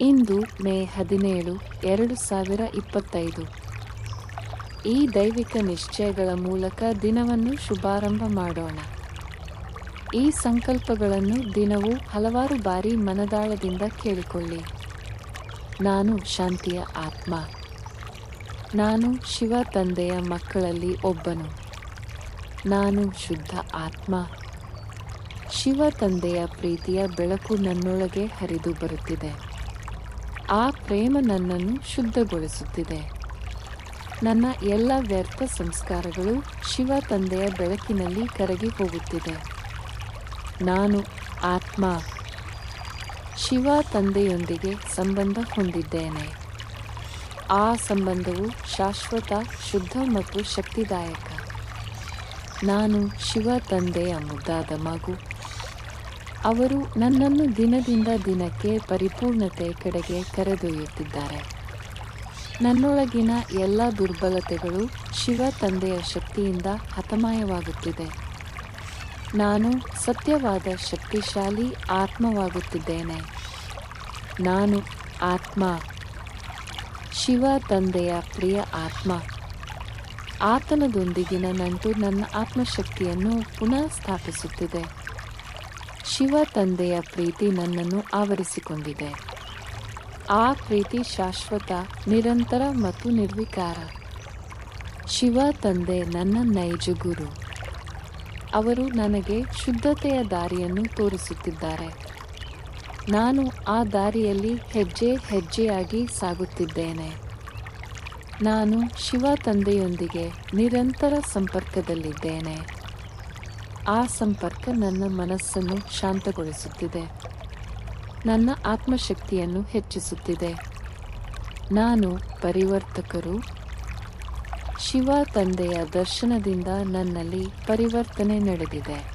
ಇಂದು ಮೇ ಹದಿನೇಳು, ಎರಡು ಸಾವಿರ ಇಪ್ಪತ್ತೈದು. ಈ ದೈವಿಕ ನಿಶ್ಚಯಗಳ ಮೂಲಕ ದಿನವನ್ನು ಶುಭಾರಂಭ ಮಾಡೋಣ. ಈ ಸಂಕಲ್ಪಗಳನ್ನು ದಿನವೂ ಹಲವಾರು ಬಾರಿ ಮನದಾಳದಿಂದ ಕೇಳಿಕೊಳ್ಳಿ. ನಾನು ಶಾಂತಿಯ ಆತ್ಮ. ನಾನು ಶಿವ ತಂದೆಯ ಮಕ್ಕಳಲ್ಲಿ ಒಬ್ಬನು. ನಾನು ಶುದ್ಧ ಆತ್ಮ. ಶಿವ ತಂದೆಯ ಪ್ರೀತಿಯ ಬೆಳಕು ನನ್ನೊಳಗೆ ಹರಿದು ಬರುತ್ತಿದೆ. ಆ ಪ್ರೇಮ ನನ್ನನ್ನು ಶುದ್ಧಗೊಳಿಸುತ್ತಿದೆ. ನನ್ನ ಎಲ್ಲ ವ್ಯರ್ಥ ಸಂಸ್ಕಾರಗಳು ಶಿವ ತಂದೆಯ ಬೆಳಕಿನಲ್ಲಿ ಕರಗಿ ಹೋಗುತ್ತಿದೆ. ನಾನು ಆತ್ಮ, ಶಿವ ತಂದೆಯೊಂದಿಗೆ ಸಂಬಂಧ ಹೊಂದಿದ್ದೇನೆ. ಆ ಸಂಬಂಧವು ಶಾಶ್ವತ, ಶುದ್ಧ ಮತ್ತು ಶಕ್ತಿದಾಯಕ. ನಾನು ಶಿವ ತಂದೆಯ ಮುದ್ದಾದ ಮಗು. ಅವರು ನನ್ನನ್ನು ದಿನದಿಂದ ದಿನಕ್ಕೆ ಪರಿಪೂರ್ಣತೆ ಕಡೆಗೆ ಕರೆದೊಯ್ಯುತ್ತಿದ್ದಾರೆ. ನನ್ನೊಳಗಿನ ಎಲ್ಲ ದುರ್ಬಲತೆಗಳು ಶಿವ ತಂದೆಯ ಶಕ್ತಿಯಿಂದ ಹತಮಾಯವಾಗುತ್ತಿದೆ. ನಾನು ಸತ್ಯವಾದ ಶಕ್ತಿಶಾಲಿ ಆತ್ಮವಾಗುತ್ತಿದ್ದೇನೆ. ನಾನು ಆತ್ಮ. ಶಿವ ತಂದೆಯ ಪ್ರಿಯ ಆತ್ಮ. ಆತನದೊಂದಿಗಿನ ನಂಟು ನನ್ನ ಆತ್ಮಶಕ್ತಿಯನ್ನು ಪುನಃ ಸ್ಥಾಪಿಸುತ್ತಿದೆ ಶಿವ ತಂದೆಯ ಪ್ರೀತಿ ನನ್ನನ್ನು ಆವರಿಸಿಕೊಂಡಿದೆ. ಆ ಪ್ರೀತಿ ಶಾಶ್ವತ, ನಿರಂತರ ಮತ್ತು ನಿರ್ವಿಕಾರ. ಶಿವ ತಂದೆ ನನ್ನ ನೈಜ ಗುರು. ಅವರು ನನಗೆ ಶುದ್ಧತೆಯ ದಾರಿಯನ್ನು ತೋರಿಸುತ್ತಿದ್ದಾರೆ. ನಾನು ಆ ದಾರಿಯಲ್ಲಿ ಹೆಜ್ಜೆ ಹೆಜ್ಜೆಯಾಗಿ ಸಾಗುತ್ತಿದ್ದೇನೆ. ನಾನು ಶಿವ ತಂದೆಯೊಂದಿಗೆ ನಿರಂತರ ಸಂಪರ್ಕದಲ್ಲಿದ್ದೇನೆ. ಆ ಸಂಪರ್ಕ ನನ್ನ ಮನಸ್ಸನ್ನು ಶಾಂತಗೊಳಿಸುತ್ತಿದೆ. ನನ್ನ ಆತ್ಮಶಕ್ತಿಯನ್ನು ಹೆಚ್ಚಿಸುತ್ತಿದೆ. ನಾನು ಪರಿವರ್ತಕರು. ಶಿವ ತಂದೆಯ ದರ್ಶನದಿಂದ ನನ್ನಲ್ಲಿ ಪರಿವರ್ತನೆ ನಡೆದಿದೆ.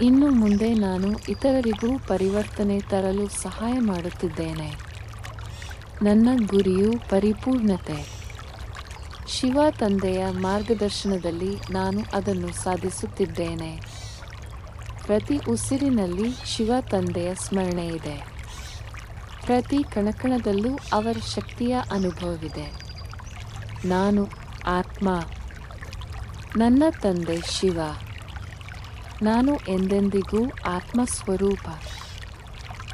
ಇನ್ನು ಮುಂದೆ ನಾನು ಇತರರಿಗೂ ಪರಿವರ್ತನೆ ತರಲು ಸಹಾಯ ಮಾಡುತ್ತಿದ್ದೇನೆ. ನನ್ನ ಗುರಿಯು ಪರಿಪೂರ್ಣತೆ. ಶಿವ ತಂದೆಯ ಮಾರ್ಗದರ್ಶನದಲ್ಲಿ ನಾನು ಅದನ್ನು ಸಾಧಿಸುತ್ತಿದ್ದೇನೆ. ಪ್ರತಿ ಉಸಿರಿನಲ್ಲಿ ಶಿವ ತಂದೆಯ ಸ್ಮರಣೆ ಇದೆ. ಪ್ರತಿ ಕಣಕಣದಲ್ಲೂ ಅವರ ಶಕ್ತಿಯ ಅನುಭವವಿದೆ. ನಾನು ಆತ್ಮ, ನನ್ನ ತಂದೆ ಶಿವ. ನಾನು ಎಂದೆಂದಿಗೂ ಆತ್ಮ ಸ್ವರೂಪ,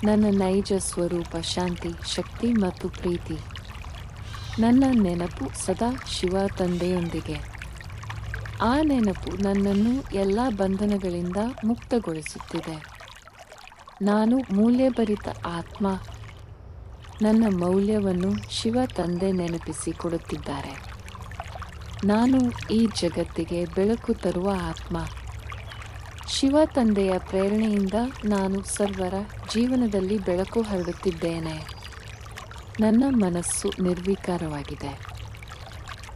ನನ್ನ ನೈಜ ಸ್ವರೂಪ, ಶಾಂತಿ, ಶಕ್ತಿ ಮತ್ತು ಪ್ರೀತಿ. ನನ್ನ ನೆನಪು ಸದಾ ಶಿವ ತಂದೆಯೊಂದಿಗೆ. ಆ ನೆನಪು ನನ್ನನ್ನು ಎಲ್ಲ ಬಂಧನಗಳಿಂದ ಮುಕ್ತಗೊಳಿಸುತ್ತಿದೆ. ನಾನು ಮೂಲ್ಯಭರಿತ ಆತ್ಮ, ನನ್ನ ಮೌಲ್ಯವನ್ನು ಶಿವ ತಂದೆ ನೆನಪಿಸಿ ಕೊಡುತ್ತಿದ್ದಾರೆ ನಾನು ಈ ಜಗತ್ತಿಗೆ ಬೆಳಕು ತರುವ ಆತ್ಮ. ಶಿವ ತಂದೆಯ ಪ್ರೇರಣೆಯಿಂದ ನಾನು ಸರ್ವರ ಜೀವನದಲ್ಲಿ ಬೆಳಕು ಹರಡುತ್ತಿದ್ದೇನೆ. ನನ್ನ ಮನಸ್ಸು ನಿರ್ವಿಕಾರವಾಗಿದೆ.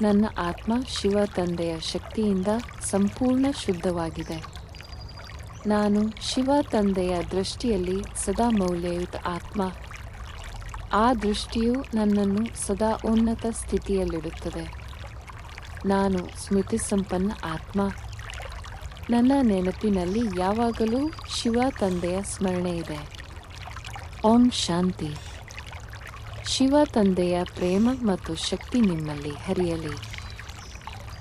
ನನ್ನ ಆತ್ಮ ಶಿವ ತಂದೆಯ ಶಕ್ತಿಯಿಂದ ಸಂಪೂರ್ಣ ಶುದ್ಧವಾಗಿದೆ. ನಾನು ಶಿವ ತಂದೆಯ ದೃಷ್ಟಿಯಲ್ಲಿ ಸದಾ ಮೌಲ್ಯಯುತ ಆತ್ಮ. ಆ ದೃಷ್ಟಿಯು ನನ್ನನ್ನು ಸದಾ ಉನ್ನತ ಸ್ಥಿತಿಯಲ್ಲಿಡುತ್ತದೆ. ನಾನು ಸ್ಮೃತಿ ಸಂಪನ್ನ ಆತ್ಮ. ನನ್ನ ನೆನಪಿನಲ್ಲಿ ಯಾವಾಗಲೂ ಶಿವ ತಂದೆಯ ಸ್ಮರಣೆ ಇದೆ. ಓಂ ಶಾಂತಿ. ಶಿವ ತಂದೆಯ ಪ್ರೇಮ ಮತ್ತು ಶಕ್ತಿ ನಿಮ್ಮಲ್ಲಿ ಹರಿಯಲಿ.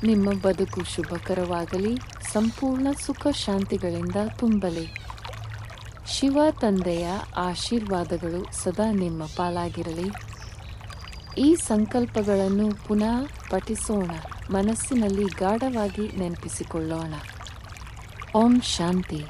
ನಿಮ್ಮ ಬದುಕು ಶುಭಕರವಾಗಲಿ, ಸಂಪೂರ್ಣ ಸುಖ ಶಾಂತಿಗಳಿಂದ ತುಂಬಲಿ. ಶಿವ ತಂದೆಯ ಆಶೀರ್ವಾದಗಳು ಸದಾ ನಿಮ್ಮ ಪಾಲಾಗಿರಲಿ. ಈ ಸಂಕಲ್ಪಗಳನ್ನು ಪುನಃ ಪಠಿಸೋಣ, ಮನಸ್ಸಿನಲ್ಲಿ ಗಾಢವಾಗಿ ನೆನಪಿಸಿಕೊಳ್ಳೋಣ. ಓಂ ಶಾಂತಿ.